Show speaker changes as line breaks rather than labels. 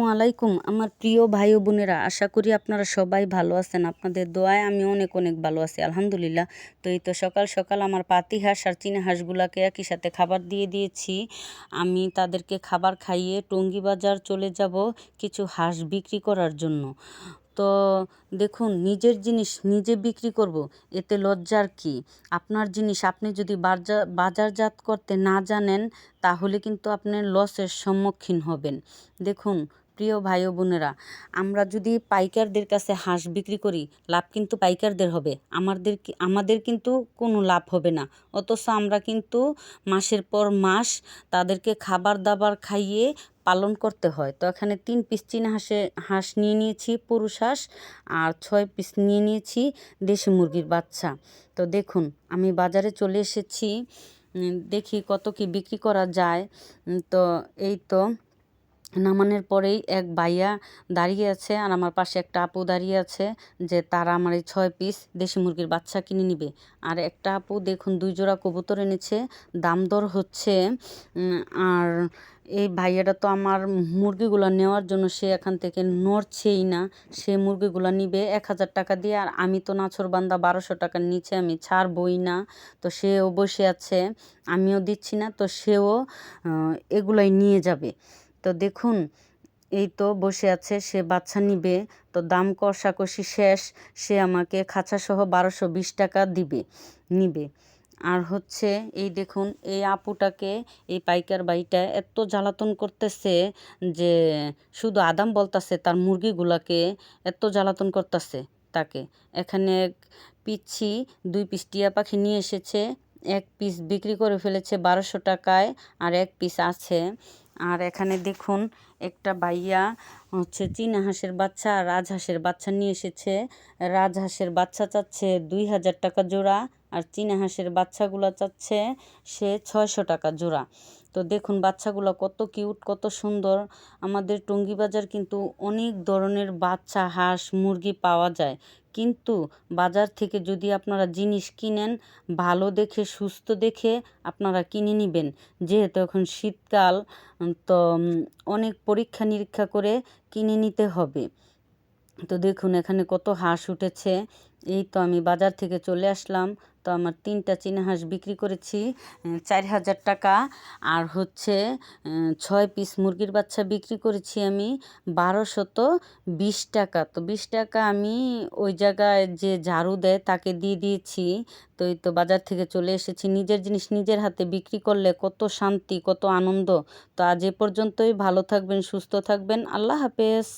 আসসালামু আলাইকুম। আমার প্রিয় ভাই বোনেরা, আশা করি আপনারা সবাই ভালো আছেন। আপনাদের দোয়ায় আমি অনেক অনেক ভালো আছি, আলহামদুলিল্লাহ। তো এই তো সকাল সকাল আমার পাতি হাঁস আর চীনা হাঁসগুলাকে একই সাথে খাবার দিয়ে দিয়েছি। আমি তাদেরকে খাবার খাইয়ে টঙ্গি বাজার চলে যাব কিছু হাঁস বিক্রি করার জন্য। তো দেখুন, নিজের জিনিস নিজে বিক্রি করব, এতে লজ্জার কি? আপনার জিনিস আপনি যদি বাজার বাজারজাত করতে না জানেন, তাহলে কিন্তু আপনি লসের সম্মুখীন হবেন। দেখুন প্রিয় ভাই বোনেরা, আমরা যদি পাইকারদের কাছে হাঁস বিক্রি করি, লাভ কিন্তু পাইকারদের হবে। আমাদের আমাদের কিন্তু কোনো লাভ হবে না। অথচ আমরা কিন্তু মাসের পর মাস তাদেরকে খাবার দাবার খাইয়ে পালন করতে হয়। তো এখানে তিন পিস চীনা হাঁসে হাঁস নিয়ে নিয়েছি, পুরুষ হাঁস, আর ছয় পিস নিয়ে নিয়েছি দেশি মুরগির বাচ্চা। তো দেখুন, আমি বাজারে চলে এসেছি দেখি কত কি বিক্রি করা যায়। তো এই তো নামানোর পরেই এক ভাইয়া দাঁড়িয়ে আছে আর আমার পাশে একটা আপু দাঁড়িয়ে আছে যে তারা আমার এই ছয় পিস দেশি মুরগির বাচ্চা কিনে নিবে। আর একটা আপু দেখুন দুই জোড়া কবুতর এনেছে, দাম দর হচ্ছে আর এই ভাইয়াটা তো আমার মুরগিগুলো নেওয়ার জন্য সে এখান থেকে নড়ছেই না। সে মুরগিগুলো নিবে এক হাজার টাকা দিয়ে আর আমি তো নাছর বান্দা বারোশো টাকার নিচে আমি ছাড়বই না। তো সেও বসে আছে, আমিও দিচ্ছি না, তো সেও এগুলোই নিয়ে যাবে। তো দেখুন, এই তো বসে আছে, সে বাচ্চা নিবে, তো দাম কষাকষি শেষ, সে আমাকে খাঁচাসহ বারোশো বিশ টাকা দিবে, নিবে। আর হচ্ছে, এই দেখুন, এই আপুটাকে, এই পাইকার বাইটা এত জ্বালাতন করতেছে যে, শুধু আদাম বলতাছে তার মুরগিগুলাকে, এত জ্বালাতন করতেছে তাকে। এখানে এক পিচ্ছি, দুই পিস টিয়া পাখি নিয়ে এসেছে, এক পিস বিক্রি করে ফেলেছে বারোশো টাকায়, আর এক পিস আছে আর এখানে দেখুন একটা বাইয়া হচ্ছে চীনা হাঁসের বাচ্চা আর রাজহাঁসের বাচ্চা নিয়ে এসেছে। রাজহাঁসের বাচ্চা চাচ্ছে দুই হাজার টাকা জোড়া আর চীনা হাঁসের বাচ্চাগুলো চাচ্ছে সে ছয়শো টাকা জোড়া। তো দেখুন বাচ্চাগুলো কত কিউট, কত সুন্দর। আমাদের টঙ্গি বাজার কিন্তু অনেক ধরনের বাচ্চা, হাঁস, মুরগি পাওয়া যায়। কিন্তু বাজার থেকে যদি আপনারা জিনিস কিনেন, ভালো দেখে, সুস্থ দেখে আপনারা কিনে নেবেন। যেহেতু এখন শীতকাল, তো অনেক পরীক্ষা নিরীক্ষা করে কিনে নিতে হবে। তো দেখুন, এখানে কত হাঁস উঠেছে। এই তো আমি বাজার থেকে চলে আসলাম। তো আমার তিনটা চীনা হাঁস বিক্রি করেছি চার হাজার টাকা। আর হচ্ছে ছয় পিস মুরগির বাচ্চা বিক্রি করেছি আমি বারোশত বিশ টাকা। তো বিশ টাকা আমি ওই জায়গায় যে ঝাড়ু দেয় তাকে দিয়ে দিয়েছি। তো এই তো বাজার থেকে চলে এসেছি। নিজের জিনিস নিজের হাতে বিক্রি করলে কত শান্তি, কত আনন্দ। তো আজ এ পর্যন্তই। ভালো থাকবেন, সুস্থ থাকবেন। আল্লাহ হাফেজ।